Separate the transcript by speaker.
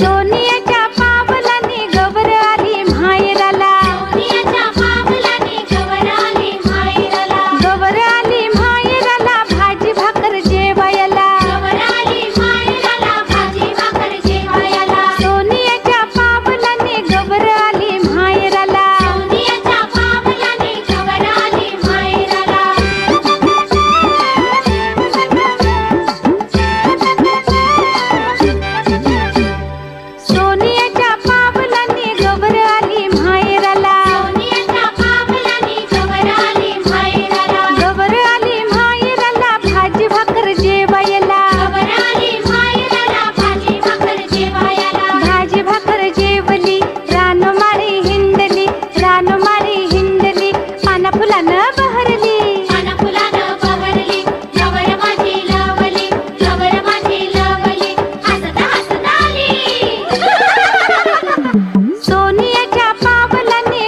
Speaker 1: চনিয়াটা